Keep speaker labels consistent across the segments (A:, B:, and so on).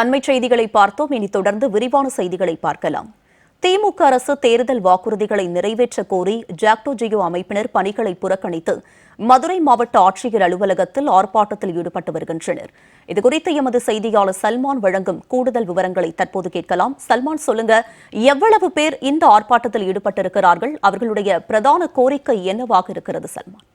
A: அண்மை செய்திகளை பார்த்தோம். இனி தொடர்ந்து விரிவான செய்திகளை பார்க்கலாம். திமுக அரசு தேர்தல் வாக்குறுதிகளை நிறைவேற்ற கோரி ஜாக்டோ ஜியோ அமைப்பினர் பணிகளை புறக்கணித்து மதுரை மாவட்ட ஆட்சியர் அலுவலகத்தில் ஆர்ப்பாட்டத்தில் ஈடுபட்டு வருகின்றனர். இதுகுறித்து எமது செய்தியாளர் சல்மான் வழங்கும் கூடுதல் விவரங்களை தற்போது கேட்கலாம். சல்மான் சொல்லுங்க எவ்வளவு பேர் இந்த ஆர்ப்பாட்டத்தில் ஈடுபட்டிருக்கிறார்கள்? அவர்களுடைய பிரதான கோரிக்கை என்னவாக இருக்கிறது சல்மான்?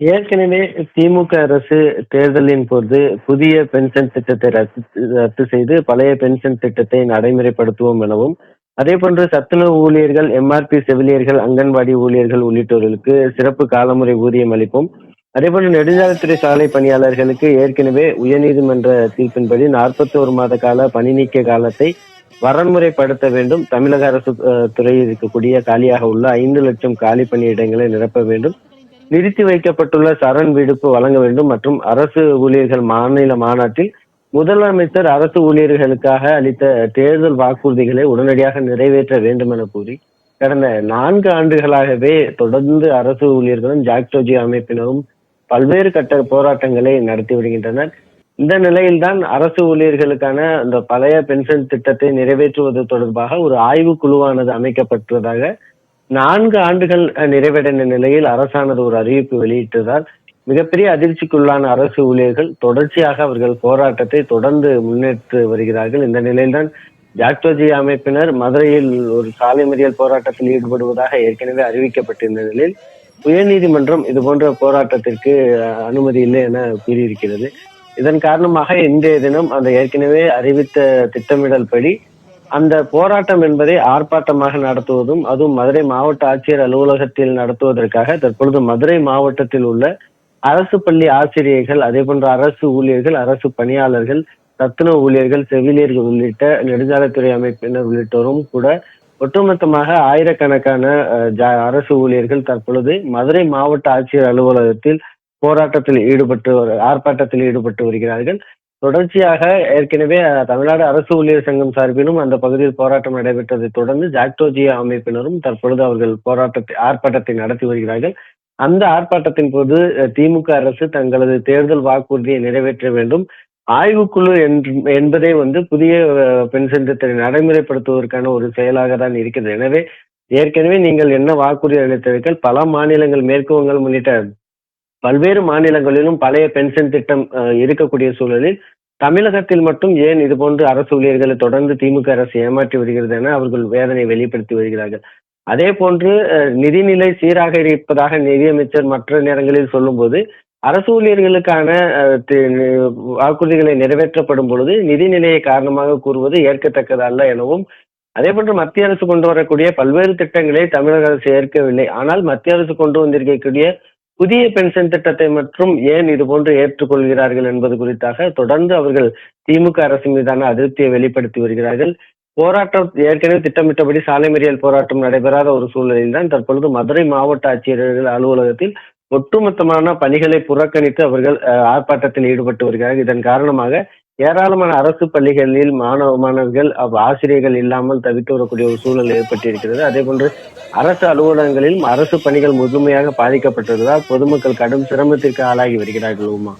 B: ஏற்கனவே திமுக அரசு தேர்தலின் போது புதிய பென்ஷன் திட்டத்தை ரத்து ரத்து செய்து பழைய பென்ஷன் திட்டத்தை நடைமுறைப்படுத்துவோம் எனவும் அதே போன்று சத்துணவு ஊழியர்கள் எம்ஆர்பி செவிலியர்கள் அங்கன்வாடி ஊழியர்கள் உள்ளிட்டோர்களுக்கு சிறப்பு காலமுறை ஊதியம் அளிப்போம். அதே போன்று நெடுஞ்சாலைத்துறை சாலை பணியாளர்களுக்கு ஏற்கனவே உயர்நீதிமன்ற தீர்ப்பின்படி நாற்பத்தி ஒரு மாத கால பணி நீக்க காலத்தை வரன்முறைப்படுத்த வேண்டும். தமிழக அரசு துறையில் இருக்கக்கூடிய காலியாக உள்ள ஐந்து லட்சம் காலி பணியிடங்களை நிரப்ப வேண்டும். நிறுத்தி வைக்கப்பட்டுள்ள சரண் விடுப்பு வழங்க வேண்டும் மற்றும் அரசு ஊழியர்கள் மாநில மாநாட்டில் முதலமைச்சர் அரசு ஊழியர்களுக்காக அளித்த தேர்தல் வாக்குறுதிகளை உடனடியாக நிறைவேற்ற வேண்டும் என கூறி கடந்த நான்கு ஆண்டுகளாகவே தொடர்ந்து அரசு ஊழியர்களும் ஜாக்டோஜி அமைப்பினரும் பல்வேறு கட்ட போராட்டங்களை நடத்தி வருகின்றனர். இந்த நிலையில்தான் அரசு ஊழியர்களுக்கான அந்த பழைய பென்ஷன் திட்டத்தை நிறைவேற்றுவது தொடர்பாக ஒரு ஆய்வு குழுவானது அமைக்கப்பட்டுள்ளதாக நான்கு ஆண்டுகள் நிறைவடைந்த நிலையில் அரசானது ஒரு அறிவிப்பு வெளியிட்டதால் மிகப்பெரிய அதிர்ச்சிக்குள்ளான அரசு ஊழியர்கள் தொடர்ச்சியாக அவர்கள் போராட்டத்தை தொடர்ந்து முன்னேற்று வருகிறார்கள். இந்த நிலையில்தான் ஜாக்டோஜி அமைப்பினர் மதுரையில் ஒரு சாலை மறியல் போராட்டத்தில் ஈடுபடுவதாக ஏற்கனவே அறிவிக்கப்பட்டிருந்த நிலையில் உயர்நீதிமன்றம் இது போன்ற போராட்டத்திற்கு அனுமதி இல்லை என கூறியிருக்கிறது. இதன் காரணமாக இன்றைய தினம் அந்த ஏற்கனவே அறிவித்த திட்டமிடல் படி அந்த போராட்டம் என்பதை ஆர்ப்பாட்டமாக நடத்துவதும் அதுவும் மதுரை மாவட்ட ஆட்சியர் அலுவலகத்தில் நடத்துவதற்காக தற்பொழுது மதுரை மாவட்டத்தில் உள்ள அரசு பள்ளி ஆசிரியர்கள் அதே போன்ற அரசு ஊழியர்கள் அரசு பணியாளர்கள் சத்துணவு ஊழியர்கள் செவிலியர்கள் உள்ளிட்ட நெடுஞ்சாலைத்துறை அமைப்பினர் உள்ளிட்டோரும் கூட ஒட்டுமொத்தமாக ஆயிரக்கணக்கான அஹ், ஜா- அரசு ஊழியர்கள் தற்பொழுது மதுரை மாவட்ட ஆட்சியர் அலுவலகத்தில் போராட்டத்தில் ஈடுபட்டு வரு- ஆர்ப்பாட்டத்தில் ஈடுபட்டு வருகிறார்கள். தொடர்ச்சியாக ஏற்கனவே தமிழ்நாடு அரசு ஊழியர் சங்கம் சார்பிலும் அந்த பகுதியில் போராட்டம் நடைபெற்றதை தொடர்ந்து ஜாக்டோஜியா அமைப்பினரும் தற்பொழுது அவர்கள் போராட்டத்தை ஆர்ப்பாட்டத்தை நடத்தி வருகிறார்கள். அந்த ஆர்ப்பாட்டத்தின் போது திமுக அரசு தங்களது தேர்தல் வாக்குறுதியை நிறைவேற்ற வேண்டும். ஆய்வுக்குழு என்பதே வந்து புதிய பென்ஷன் திட்டத்தை நடைமுறைப்படுத்துவதற்கான ஒரு செயலாக தான் இருக்கிறது. எனவே ஏற்கனவே நீங்கள் என்ன வாக்குறுதி அளித்தீர்கள்? பல மாநிலங்கள் மேற்கு வங்கம் உள்ளிட்ட பல்வேறு மாநிலங்களிலும் பழைய பென்ஷன் திட்டம் இருக்கக்கூடிய சூழலில் தமிழகத்தில் மட்டும் ஏன் இது போன்று அரசு ஊழியர்களை தொடர்ந்து திமுக அரசு ஏமாற்றி வருகிறது என அவர்கள் வேதனை வெளிப்படுத்தி வருகிறார்கள். அதே போன்று அஹ், நிதிநிலை சீராக இருப்பதாக நிதியமைச்சர் மற்ற நேரங்களில் சொல்லும்போது அரசு ஊழியர்களுக்கான அஹ், வாக்குறுதிகளை நிறைவேற்றப்படும் பொழுது நிதிநிலையை காரணமாக கூறுவது ஏற்கத்தக்கதல்ல எனவும் அதே போன்று மத்திய அரசு கொண்டு வரக்கூடிய பல்வேறு திட்டங்களை தமிழக அரசு ஏற்கவில்லை. ஆனால் மத்திய அரசு கொண்டு வந்திருக்கக்கூடிய புதிய பென்ஷன் திட்டத்தை மற்றும் ஏன் இது போன்று ஏற்றுக்கொள்கிறார்கள் என்பது குறித்தாக தொடர்ந்து அவர்கள் திமுக அரசு மீதான அதிருப்தியை வெளிப்படுத்தி வருகிறார்கள். போராட்டம் ஏற்கனவே திட்டமிட்டபடி சாலை மறியல் போராட்டம் நடைபெறாத ஒரு சூழ்நிலையில் தான் தற்பொழுது மதுரை மாவட்ட ஆட்சியர்கள் அலுவலகத்தில் ஒட்டுமொத்தமான பணிகளை புறக்கணித்து அவர்கள் ஆர்ப்பாட்டத்தில் ஈடுபட்டு வருகிறார்கள். இதன் காரணமாக ஏராளமான அரசு பள்ளிகளில் மாணவ மாணவர்கள் ஆசிரியர்கள் இல்லாமல் தவித்து வரக்கூடிய ஒரு சூழல் ஏற்பட்டிருக்கிறது. அதே போன்று அரசு அலுவலகங்களிலும் அரசு பணிகள் முழுமையாக பாதிக்கப்பட்டுள்ளதால் பொதுமக்கள் கடும் சிரமத்திற்கு ஆளாகி வருகிறார்கள் உமா.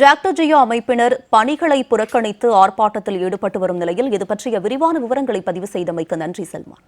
A: ஜாக்டோஜியோ அமைப்பினர் பணிகளை புறக்கணித்து ஆர்ப்பாட்டத்தில் ஈடுபட்டு வரும் நிலையில் இது பற்றிய விரிவான விவரங்களை பதிவு செய்தமைக்கு நன்றி செல்மான்